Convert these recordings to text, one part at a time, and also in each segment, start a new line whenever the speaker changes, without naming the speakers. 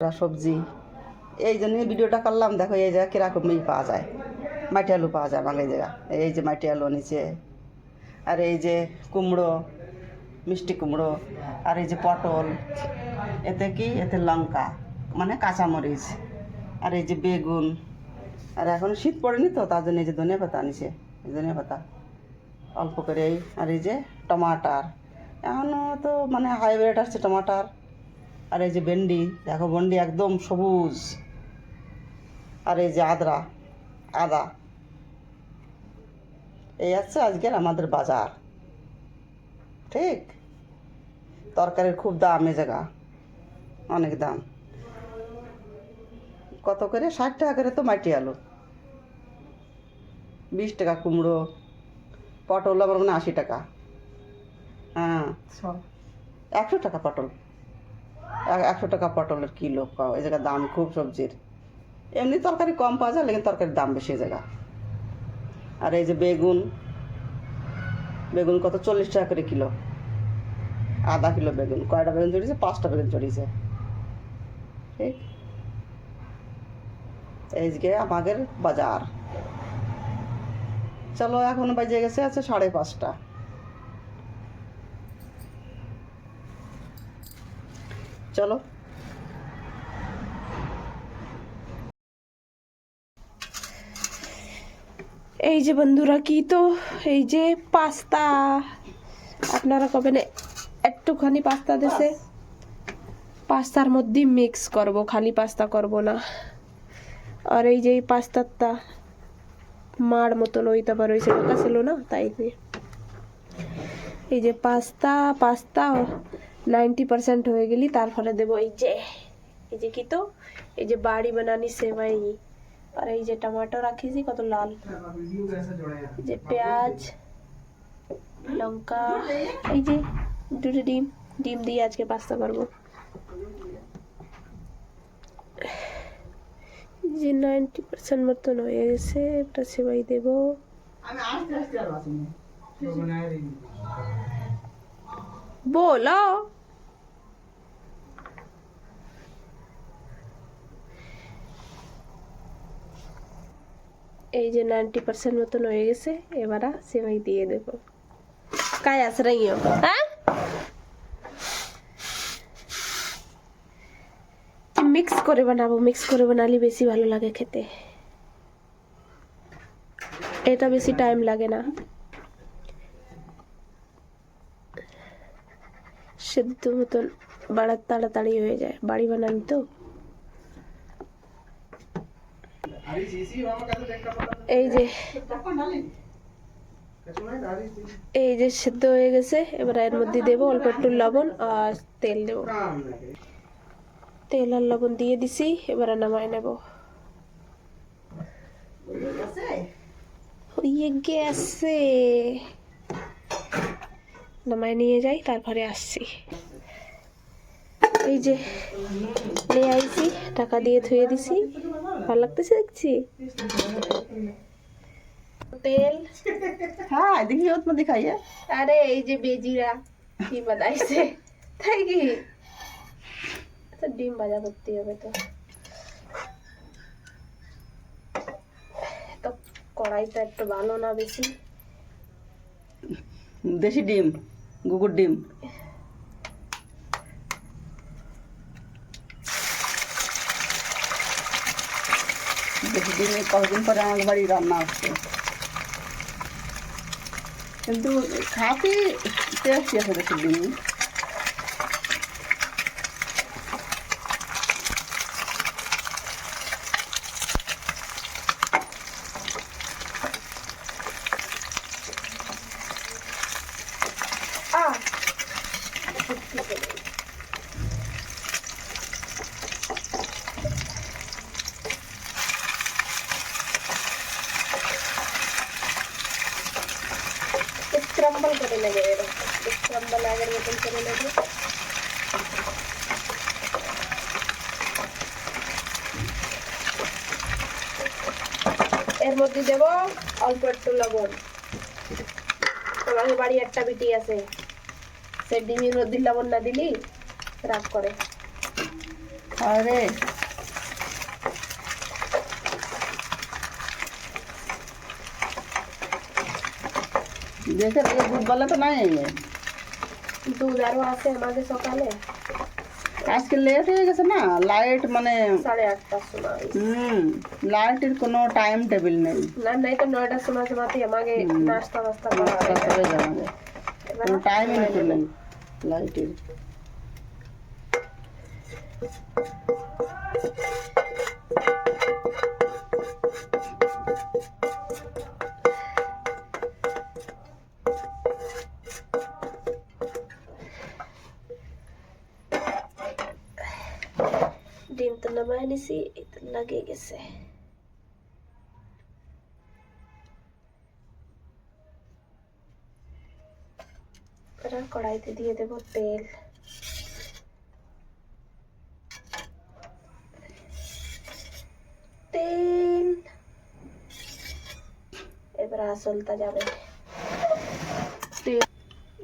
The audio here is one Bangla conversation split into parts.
সবজি। এই জন্য ভিডিওটা করলাম, দেখো এই জায়গা কীরকম ই পাওয়া যায়। মাটি আলু পাওয়া যায় বাংলা জায়গা। এই যে মাটি আলু নিচে। আর এই যে কুমড়ো, মিষ্টি কুমড়ো, আর এই যে পটল, এতে কি? এতে লঙ্কা মানে কাঁচামরিচ, আর এই যে বেগুন। আর এখন শীত পড়েনি তো, তার জন্য এই যে ধনিয়া পাতা এই ধনিয়া পাতা। অল্প করে এই আর এই যে টমাটার। এখনও তো মানে হাইব্রিড আসছে টমাটার। আর এই যে ভেন্ডি দেখো ভেন্ডি একদম সবুজ। আর এই যে আদরা আদা। এই আছে আজকের আমাদের বাজার। ঠিক? তরকারির খুব দাম এ জায়গা। অনেক দাম। কত করে? ষাট টাকা করে তো মাটি আলু। বিশ টাকা কুমড়ো। পটল আমার মনে আশি টাকা। হ্যাঁ। একশো টাকা পটল। একশো টাকা পটলের কিলো পাও। এই জায়গায় দাম খুব সবজির। এমনি তরকারি কম পাওয়া যায়, লেকিন তরকারির দাম বেশি জায়গা। আর এই যে বেগুন বেগুন কত? চল্লিশ টাকা করে কিলো। আধা কিলো বেগুন, কয়টা বেগুন চড়িয়েছে পাঁচটা বেগুন চড়িয়েছে ঠিক? এইদিকে আমাদের বাজার। চলো, এখন বাজে গেছে, আছে সাড়ে পাঁচটা। চলো।
এই যে বন্ধুরা, কি তো? এই যে পাস্তা। আপনারা কবেন একটুখানি পাস্তা দেশে পাস্তার মধ্যে মিক্স করব, খালি পাস্তা করব না। আর এই যে এই পাস্তাটা মার মতন ওইটা আবার ওই সেটা ছিল না, তাই এই যে পাস্তা পাস্তা নাইনটি পার্সেন্ট হয়ে গেলি, তারপরে দেবো এই যে এই যে কি তো? এই যে বাড়ি বানানি সেমাই, আর এই যে টমাটো রাখিছি কত লাল। যে পেঁয়াজ, লঙ্কা, এই যে দুটো ডিম ডিম দিয়ে আজকে পাস্তা করব। যে নাইনটি পার্সেন্ট মতন হয়ে গেছে, একটা সেবাই দেবো। বলো। এই যে নাইনটি পার্সেন্ট মতন হয়ে গেছে, এবার সেমাই দিয়ে দেবো। কায় আস রही हो হ্যাঁ? মিক্স করে বানাবো মিক্স করে বানালে বেশি ভালো লাগে খেতে। এটা বেশি টাইম লাগে না। সেদ্ধ মতন বাড়া তাড়াতাড়ি হয়ে যায়। বাড়ি বানানি তো? এই যে। এই যে সেদ্ধ হয়ে গেছে এবার এর মধ্যে দেবো অল্প একটু লবণ আর তেল দেবো। তেল আর লবণ দিয়ে দিছি এবার নামায় নেব। হয়ে গেছে। নামায় নিয়ে যাই তারপরে আসছি। এই যে নিয়ে আইছি টাকা দিয়ে ধুয়ে দিছি। ভালো লাগতেছে দেখছি। তেল
হ্যাঁ দেখিও তোমার দেখাইয়ে
আরে এই যে বেজিরা কি বানাইছে। তাই কি? আচ্ছা ডিম ভাজা করতে হবে তো। তো কড়াইটা একটু ভালো না বেশি?
দেশি ডিম গুগুর ডিম। দেশি ডিম এই কতদিন পরে আমার বাড়ি রান্না হচ্ছে? কিন্তু খাতে টেস্টি আছে দেশি ডিম
আহ স্ক্রাম্বল এর মধ্যে দেব অল্প একটু লবণ। আমাদের বাড়ি একটা বিটি আছে। সে ডিমের মধ্যে লবণ না দিলি রাগ করে।
अरे দেখে এই দুধবালা তো নাই
দুধ আরও আছে আমাদের সকালে
আজকে লেট হয়ে গেছে না লাইট মানে
সাড়ে আটটার সময়
হুম লাইটের কোনো টাইম টেবিল নেই
না নাই তো নয়টার সময় সময়তেই আমাকে
হুম।
নাস্তা বাস্তা করা
নাস্তা
হয়
করে যাওয়া
এবার
কোনো টাইমই তো নেই লাইটের
ডিম তো নামাই নিছি এই তো লাগে গেছে এবার কড়াইতে দিয়ে দেব তেল তেল এবার আসলটা যাবে তেল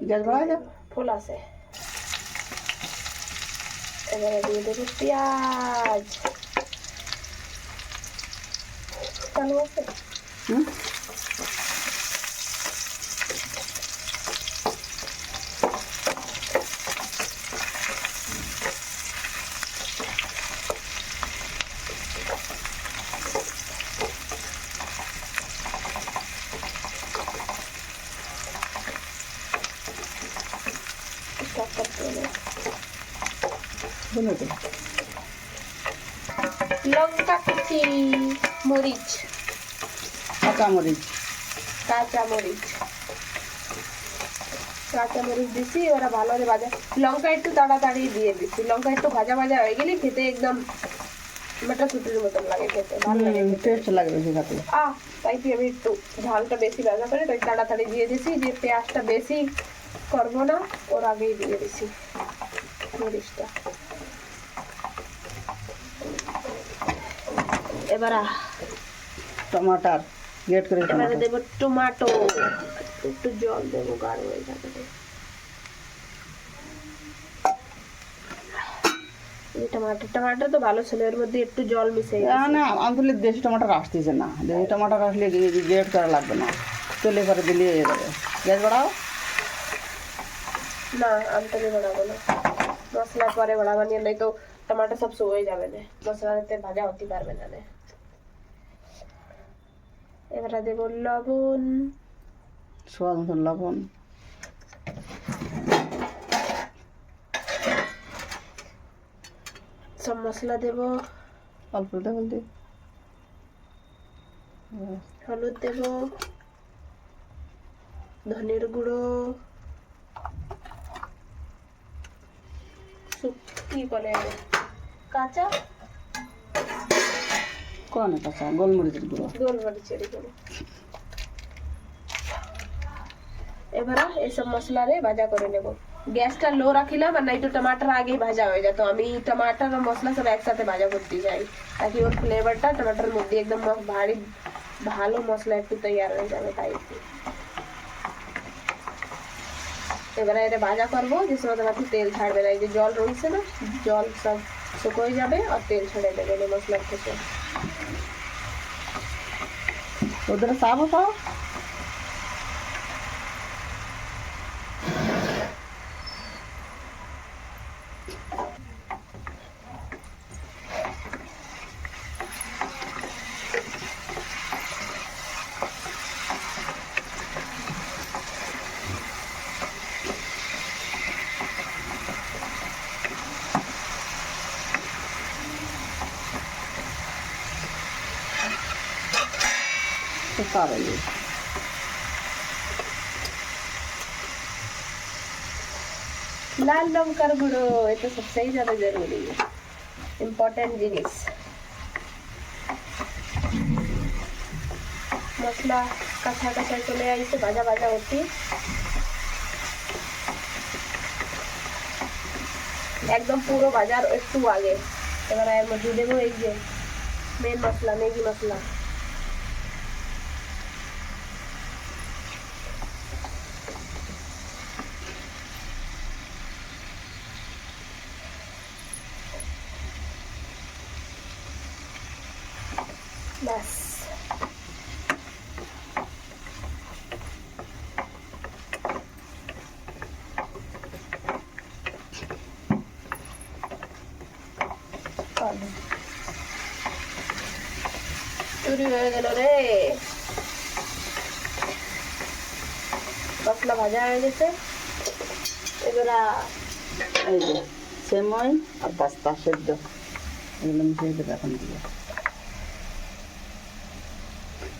গ্যাস বাড়াই দাও
ফুল আছে এবারে দিয়ে দেবো পেঁয়াজ চালু আছে
হুম
স্টপ করতে হবে
তো
লঙ্কা কুচি মরিচ।
কাঁচা মরিচ।
কাঁচা মরিচ। কাঁচা মরিচ দিছি ওরা ভালো করে ভাজা। লঙ্কা একটু তাড়াতাড়ি দিয়ে দিছি। লঙ্কা একটু ভাজা ভাজা হয়ে গেলে খেতে একদম মটরশুটির মতন লাগে খেতে ভালো লাগে
টেস্ট লাগবে খাতে।
আহ তাই কি আমি একটু ঝালটা বেশি ভাজা করে তাই তাড়াতাড়ি দিয়ে দিছি যে পেঁয়াজটা বেশি করব না ওর আগেই দিয়ে দিছি মরিচটা। এবার আহ,
টমাটার গ্রেট করে
এবারে
টমাটার
দেবো টমেটো একটু জল দেবো গাঢ় হয়ে যাবে এই টমাটো টমাটো তো ভালো ছিল এর মধ্যে একটু জল মিশে গেছে
না আনলে দেশি টমাটার আসতেছে না দেশি টমাটার আসলে গ্রেট করা লাগবে না তেলে করে দিলে হয়ে যাবে গ্যাস বাড়াও
না আনতে বাড়াবো না মশলা পরে বাড়াবো নিয়ে নাই তো টমাটো সব শুয়ে যাবে না মশলাতে ভাজা হতে পারবে না নে। এবারে দেব লবণ।
স্বাদ মতন লবণ।
সব মশলা দেব।
অল্প দেবেন দিয়ে
হলুদ দেব। ধনের গুঁড়ো। শুক- কি বলে? কাঁচা?
কোন কাঁচা গোলমরিচের গুঁড়ো।
গোলমরিচের গুঁড়ো। এবারে এইসব মশলারে ভাজা করে নেব। গ্যাসটা লো রাখিলাম আর নাই তো টমাটার আগেই ভাজা হয়ে যেত আমি টমাটার মশলা সব একসাথে ভাজা করতে যাই তাকি ওর ফ্লেভারটা টমাটার মধ্যে একদম ভারী, ভালো মশলা একটু তৈরি হয়ে যাবে তাই এবারে এটা ভাজা করব। যে সময় তোমার তেল ছাড়বে না। এই যে জল রয়েছে না, জল সব শুকোয় যাবে আর তেল ছেড়ে দেবে মশলার থেকে।
vou dançar, vovó. Thank you. পাও তো পারবে
लाल लंकर गुड़ो ये तो सबसे ही ज्यादा जरूरी है इम्पोर्टेंट जिनिस মশলা কাঁচা কাঁচা চলে আইছে ভাজা ভাজা হচ্ছে একদম পুরো বাজার একটু আগে এবার এর মধ্যে দেবো এই যে মেন মশলা ম্যাগি মশলা চুরি হয়ে গেল রে। মশলা ভাজা হয়ে গেছে। এবার
এই যে সেমই আর পাস্তা সেদ্ধ। এগুলো মিশিয়ে দেবে এখন দিয়ে।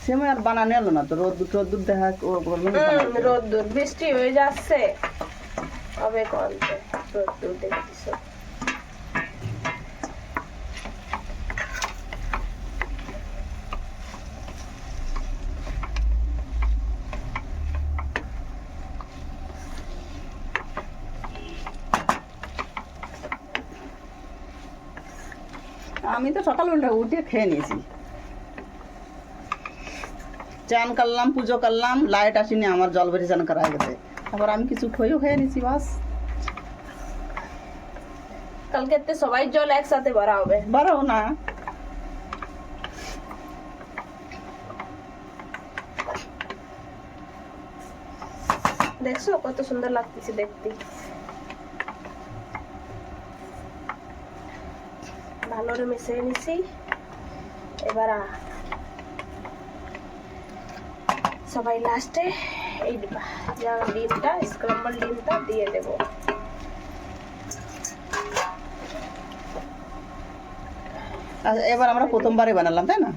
সেমই আর বানানো এলো না তো রোদ রোদ দেখা না
হুম,
বানাতে।
রোদ্দুর বৃষ্টি হয়ে যাচ্ছে। হবে কলতে রোদ্দুর দেখছিস
আমি তো সকালবেলা উঠে খেয়ে নিয়েছি। চান করলাম পুজো করলাম লাইট আসেনি আমার জল বেরি চান করা গেছে। তারপর আমি কিছু খইও খেয়ে নিয়েছি বাস।
কালকে তে সবাই জল একসাথে ভরা হবে।
বাড়াও না।
দেখছ কত সুন্দর লাগতেছে দেখতে। ভালো করে মিশিয়ে নিছি। এবার সবাই লাস্টে এই যা ডিমটা স্ক্রাম্বল ডিমটা দিয়ে দেব।
আর এবার আমরা প্রথমবারে বানালাম তাই না?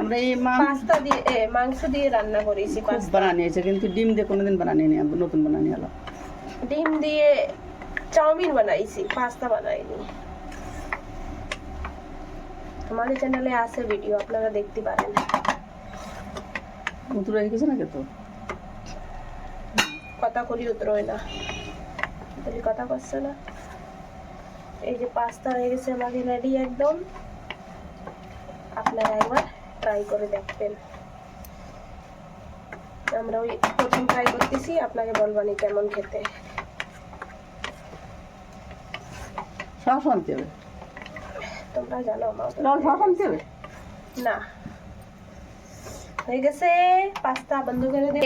আমরা এই
পাস্তা দিয়ে মাংস দিয়ে রান্না করেছি
খুব
পাস্তা।
বানানিয়েছে কিন্তু ডিম দিয়ে কোনোদিন বানানি নি আমি নতুন বানানি হলো।
ডিম দিয়ে চাউমিন বানাইছি পাস্তা বানাইনি। আমাদের চ্যানেলে আছে ভিডিও আপনারা দেখতে পারেন।
উতুর হয়ে গেছে না তো?
কথা করি উতরোয় না। তাহলে কথা করছে না? এই যে পাস্তা হয়ে গেছে আমাদের রেডি একদম। আপনারা একবার ট্রাই করে দেখবেন। আমরা ওই প্রথম ট্রাই করতেছি আপনাকে বলবানি কেমন খেতে।
সস আনতে হবে।
তোমরা জানো আমার তো
লাল সস আনতে হবে
না হয়ে গেছে পাস্তা বন্ধ করে দে